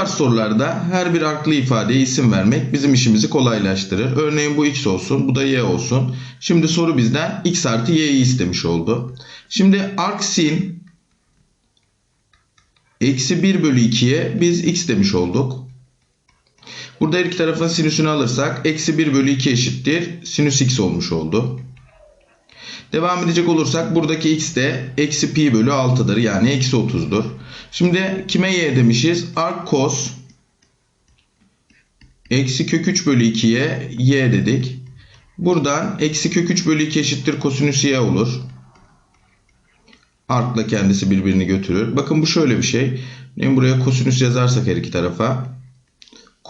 tarz sorularda her bir arklı ifadeye isim vermek bizim işimizi kolaylaştırır. Örneğin bu x olsun, bu da y olsun. Şimdi soru bizden x artı y'yi istemiş oldu. Şimdi arc sin eksi 1 bölü 2'ye biz x demiş olduk. Burada her iki tarafın sinüsünü alırsak eksi 1 bölü 2 eşittir. Sinüs x olmuş oldu. Devam edecek olursak buradaki x de eksi pi bölü 6'dır. Yani eksi 30'dur. Şimdi kime y demişiz? Arc cos eksi kök 3 bölü 2'ye y dedik. Buradan eksi kök 3 bölü 2 eşittir kosinüs y olur. Arc'la kendisi birbirini götürür. Bakın bu şöyle bir şey. Yani buraya kosinüs yazarsak her iki tarafa.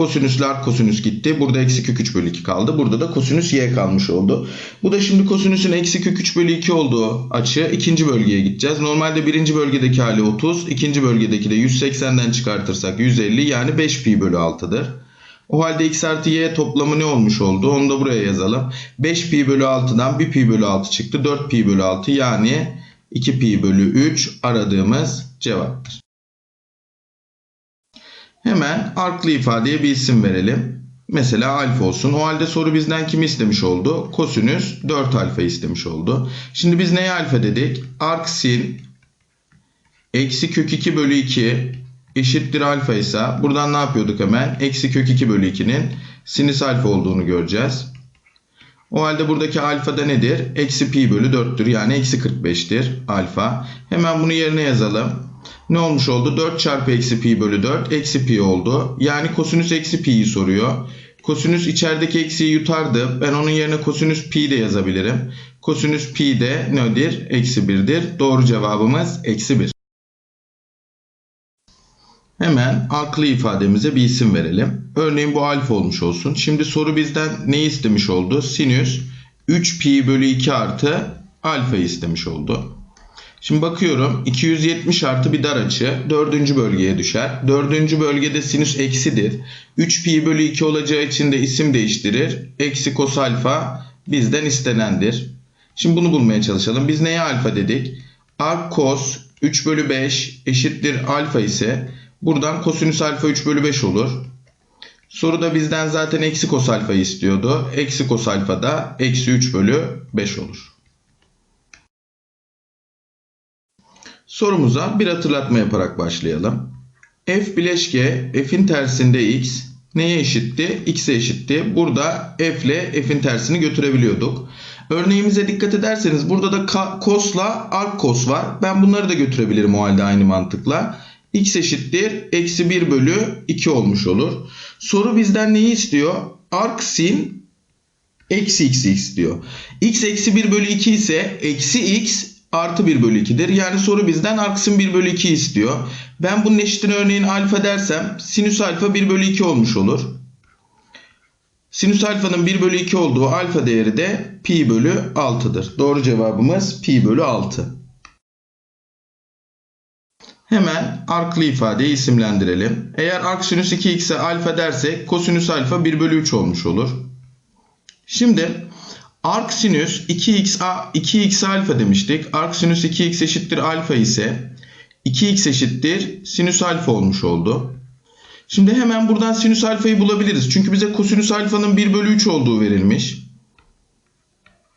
Kosinüsle arc kosinüs gitti. Burada eksi kök 3 bölü 2 kaldı. Burada da kosinüs y kalmış oldu. Bu da şimdi kosinüsün eksi kök 3 bölü 2 olduğu açı ikinci bölgeye gideceğiz. Normalde birinci bölgedeki hali 30. ikinci bölgedeki de 180'den çıkartırsak 150 yani 5 pi bölü 6'dır. O halde x artı y toplamı ne olmuş oldu? Onu da buraya yazalım. 5 pi bölü 6'dan 1 pi bölü 6 çıktı. 4 pi bölü 6 yani 2 pi bölü 3 aradığımız cevaptır. Hemen arklı ifadeye bir isim verelim. Mesela alfa olsun. O halde soru bizden kimi istemiş oldu? Kosinüs 4 alfa istemiş oldu. Şimdi biz neye alfa dedik? Arc sin eksi kök 2 bölü 2 eşittir alfa ise buradan ne yapıyorduk hemen? Eksi kök 2 bölü 2'nin sinüs alfa olduğunu göreceğiz. O halde buradaki alfa da nedir? Eksi pi bölü 4'tür. Yani eksi 45'tir alfa. Hemen bunu yerine yazalım. Ne olmuş oldu? 4 çarpı eksi pi bölü 4 eksi pi oldu. Yani kosinüs eksi pi'yi soruyor. Kosinüs içerideki eksiği yutardı. Ben onun yerine kosinüs pi de yazabilirim. Kosinüs pi de nedir? Eksi 1'dir. Doğru cevabımız eksi 1. Hemen aklı ifademize bir isim verelim. Örneğin bu alfa olmuş olsun. Şimdi soru bizden ne istemiş oldu? Sinüs 3 pi bölü 2 artı alfa istemiş oldu. Şimdi bakıyorum 270 artı bir dar açı dördüncü bölgeye düşer. Dördüncü bölgede sinüs eksidir. 3 pi bölü 2 olacağı için de isim değiştirir. Eksi kos alfa bizden istenendir. Şimdi bunu bulmaya çalışalım. Biz neye alfa dedik? Arc cos 3 bölü 5 eşittir alfa ise buradan kosinüs alfa 3 bölü 5 olur. Soruda bizden zaten eksi kos alfayı istiyordu. Eksi kos alfa da eksi 3 bölü 5 olur. Sorumuza bir hatırlatma yaparak başlayalım. F bileşke f'in tersinde x neye eşitti? X'e eşitti. Burada f ile f'in tersini götürebiliyorduk. Örneğimize dikkat ederseniz burada da cos'la arc cos var. Ben bunları da götürebilirim o halde aynı mantıkla. x eşittir eksi 1 bölü 2 olmuş olur. Soru bizden neyi istiyor? Arc sin eksi x istiyor. x eksi 1 bölü 2 ise eksi x artı 1 bölü 2'dir. Yani soru bizden arksin 1 bölü 2 istiyor. Ben bunun eşitini örneğin alfa dersem sinüs alfa 1 bölü 2 olmuş olur. Sinüs alfanın 1 bölü 2 olduğu alfa değeri de pi bölü 6'dır. Doğru cevabımız pi bölü 6. Hemen arklı ifadeyi isimlendirelim. Eğer arc sinüs 2x'e alfa dersek kosinüs alfa 1 bölü 3 olmuş olur. Şimdi arc sinüs 2x, 2x alfa demiştik. Arc sinüs 2x eşittir alfa ise 2x eşittir sinüs alfa olmuş oldu. Şimdi hemen buradan sinüs alfayı bulabiliriz. Çünkü bize kosinüs alfanın 1 bölü 3 olduğu verilmiş.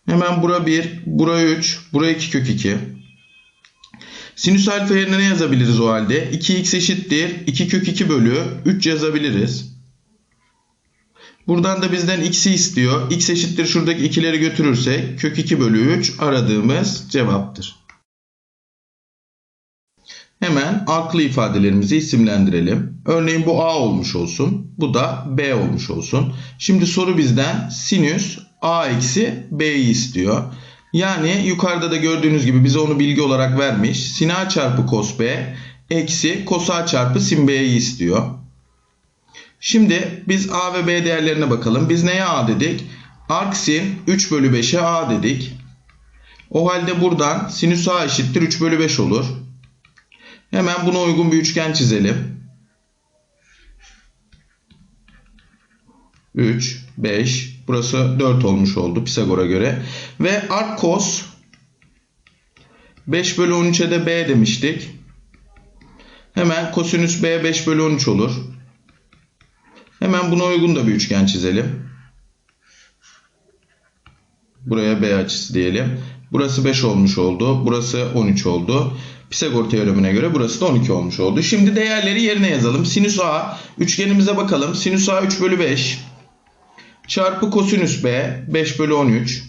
Hemen bura 1, bura 3, bura 2 kök 2. Sinüs alfa yerine ne yazabiliriz o halde? 2x eşittir 2 kök 2 bölü 3 yazabiliriz. Buradan da bizden x'i istiyor. x eşittir şuradaki ikileri götürürsek kök 2 bölü 3 aradığımız cevaptır. Hemen aklı ifadelerimizi isimlendirelim. Örneğin bu a olmuş olsun. Bu da b olmuş olsun. Şimdi soru bizden sinüs a eksi b'yi istiyor. Yani yukarıda da gördüğünüz gibi bize onu bilgi olarak vermiş. Sin a çarpı cos b eksi cos a çarpı sin b'yi istiyor. Şimdi biz a ve b değerlerine bakalım. Biz neye a dedik? Arc sin 3 bölü 5'e a dedik. O halde buradan sinüs a eşittir 3 bölü 5 olur. Hemen buna uygun bir üçgen çizelim. 3, 5. Burası 4 olmuş oldu Pisagor'a göre. Ve arc cos 5 bölü 13'e de b demiştik. Hemen kosinüs b 5 bölü 13 olur. Hemen buna uygun da bir üçgen çizelim. Buraya B açısı diyelim. Burası 5 olmuş oldu. Burası 13 oldu. Pisagor teoremine göre burası da 12 olmuş oldu. Şimdi değerleri yerine yazalım. Sinüs A üçgenimize bakalım. Sinüs A 3 bölü 5 çarpı kosinüs B 5 bölü 13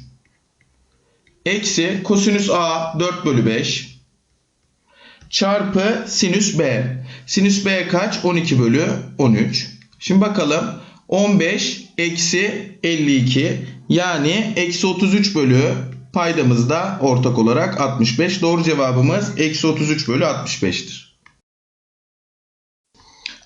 eksi kosinüs A 4 bölü 5 çarpı sinüs B. Sinüs B kaç? 12 bölü 13. Şimdi bakalım 15 eksi 52 yani eksi 33 bölü paydamızda ortak olarak 65. Doğru cevabımız eksi 33 bölü 65'tir.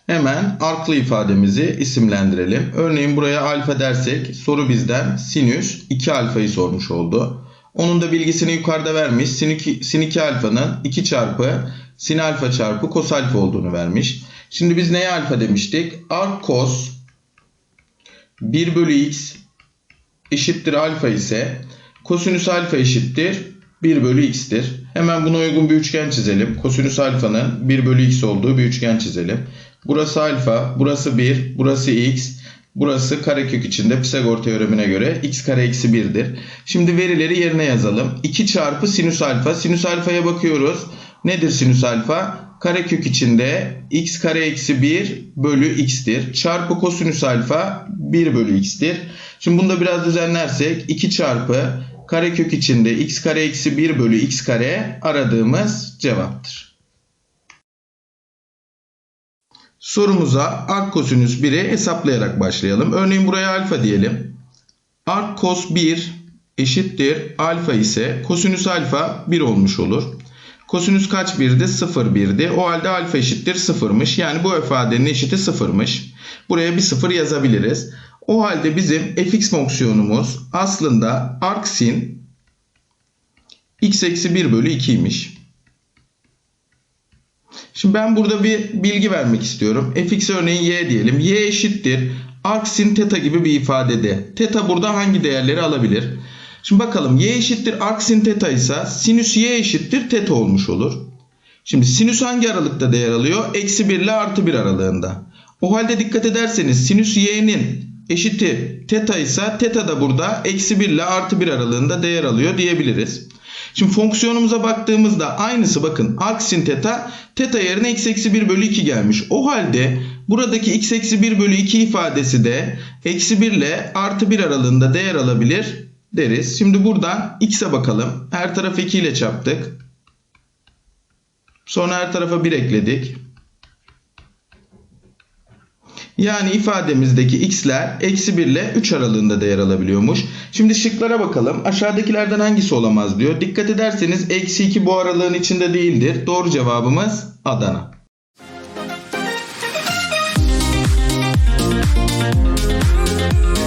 Hemen arklı ifademizi isimlendirelim. Örneğin buraya alfa dersek soru bizden sinüs 2 alfayı sormuş oldu. Onun da bilgisini yukarıda vermiş. Sin 2, sin 2 alfanın 2 çarpı sin alfa çarpı kos alfa olduğunu vermiş. Şimdi biz neye alfa demiştik? Arc cos 1 bölü x eşittir alfa ise kosinüs alfa eşittir 1 bölü x'tir. Hemen buna uygun bir üçgen çizelim. Kosinüs alfanın 1 bölü x olduğu bir üçgen çizelim. Burası alfa, burası 1, burası x, burası karekök içinde Pisagor teoremine göre x kare eksi 1'dir. Şimdi verileri yerine yazalım. 2 çarpı sinüs alfa. Sinüs alfaya bakıyoruz. Nedir sinüs alfa? Karekök içinde x kare eksi 1 bölü x'tir. Çarpı kosinüs alfa 1 bölü x'tir. Şimdi bunu da biraz düzenlersek 2 çarpı karekök içinde x kare eksi 1 bölü x kare aradığımız cevaptır. Sorumuza arc kosinüs 1'i hesaplayarak başlayalım. Örneğin buraya alfa diyelim. Arc cos 1 eşittir alfa ise kosinüs alfa 1 olmuş olur. Kosinüs kaç 1'di? 0 1'di. O halde alfa eşittir 0'mış. Yani bu ifadenin eşiti 0'mış. Buraya bir 0 yazabiliriz. O halde bizim fx fonksiyonumuz aslında arc sin x eksi 1 bölü 2'ymiş. Şimdi ben burada bir bilgi vermek istiyorum. fx örneğin y diyelim. y eşittir arc sin theta gibi bir ifadede. Theta burada hangi değerleri alabilir? Şimdi bakalım y eşittir arc sin theta ise sinüs y eşittir theta olmuş olur. Şimdi sinüs hangi aralıkta değer alıyor? Eksi 1 ile artı 1 aralığında. O halde dikkat ederseniz sinüs y'nin eşiti theta ise theta da burada eksi 1 ile artı 1 aralığında değer alıyor diyebiliriz. Şimdi fonksiyonumuza baktığımızda aynısı bakın arc sin theta theta yerine x eksi 1 bölü 2 gelmiş. O halde buradaki x eksi 1 bölü 2 ifadesi de eksi 1 ile artı 1 aralığında değer alabilir deriz. Şimdi buradan x'e bakalım. Her tarafı 2 ile çarptık. Sonra her tarafa 1 ekledik. Yani ifademizdeki x'ler eksi 1 ile 3 aralığında değer alabiliyormuş. Şimdi şıklara bakalım. Aşağıdakilerden hangisi olamaz diyor. Dikkat ederseniz eksi 2 bu aralığın içinde değildir. Doğru cevabımız Adana. Thank